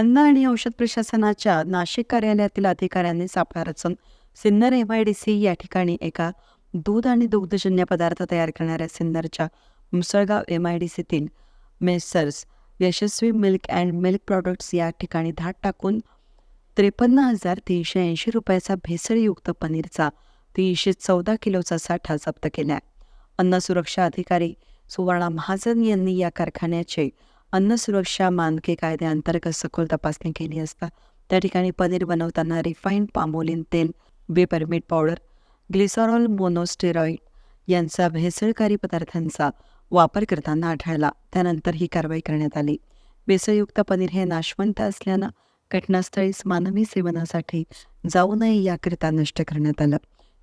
अन्न आणि औषध प्रशासनाच्या नाशिक कार्यालयातील अधिकाऱ्यांनी सापळा रचून Sinnar M I D C या ठिकाणी एका दूध आणि दुग्धजन्य पदार्थ तयार करणाऱ्या सिन्नरच्या Musalgaon M I D सीतील Messrs Yashasvi milk and milk products या ठिकाणी धाड टाकून त्रेपन्न हजार तीनशे ऐंशी रुपयाचा भेसळयुक्त पनीरचा तीनशे चौदा किलोचा साठा जप्त केला. अन्न सुरक्षा अधिकारी सुवर्णा महाजन यांनी या कारखान्याचे अन्न सुरक्षा मानके कायद्याअंतर्गत सखोल तपासणी केली असता त्या ठिकाणी पनीर बनवताना रिफाईंड पामोलिन तेल बेपरमीट पावडर ग्लिसॉरॉल मोनोस्टेरॉइड यांचा भेसळकारी पदार्थांचा वापर करताना आढळला. त्यानंतर ही कारवाई करण्यात आली. भेसळयुक्त पनीर हे नाशवंत असल्यानं घटनास्थळीच मानवी सेवनासाठी जाऊ नये याकरिता नष्ट करण्यात आलं.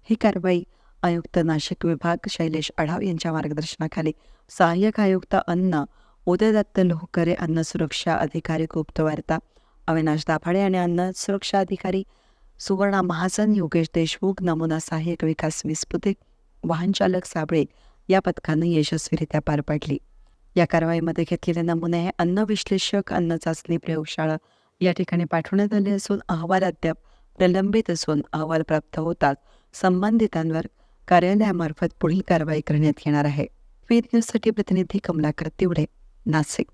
ही कारवाई आयुक्त नाशिक विभाग शैलेश आढाव यांच्या मार्गदर्शनाखाली सहाय्यक आयुक्त अन्न उदयदत्त लोहकरे अन्न सुरक्षा अधिकारी गुप्तवार्ता अविनाश दाभाडे आणि अन्न सुरक्षा अधिकारी सुवर्णा महाजन योगेश देशमुख नमुना सहाय्यक विकास विस्पुते वाहन चालक साबळे या पथकानं यशस्वीरित्या पार पाडली. या कारवाईमध्ये घेतलेले नमुने हे अन्न विश्लेषक अन्न चाचणी प्रयोगशाळा या ठिकाणी पाठवण्यात आले असून अहवाल अद्याप प्रलंबित असून अहवाल प्राप्त होताच संबंधितांवर कार्यालयामार्फत पुढील कारवाई करण्यात येणार आहे. वेद न्यूजसाठी प्रतिनिधी कमलाकर तिवडे. नाशिक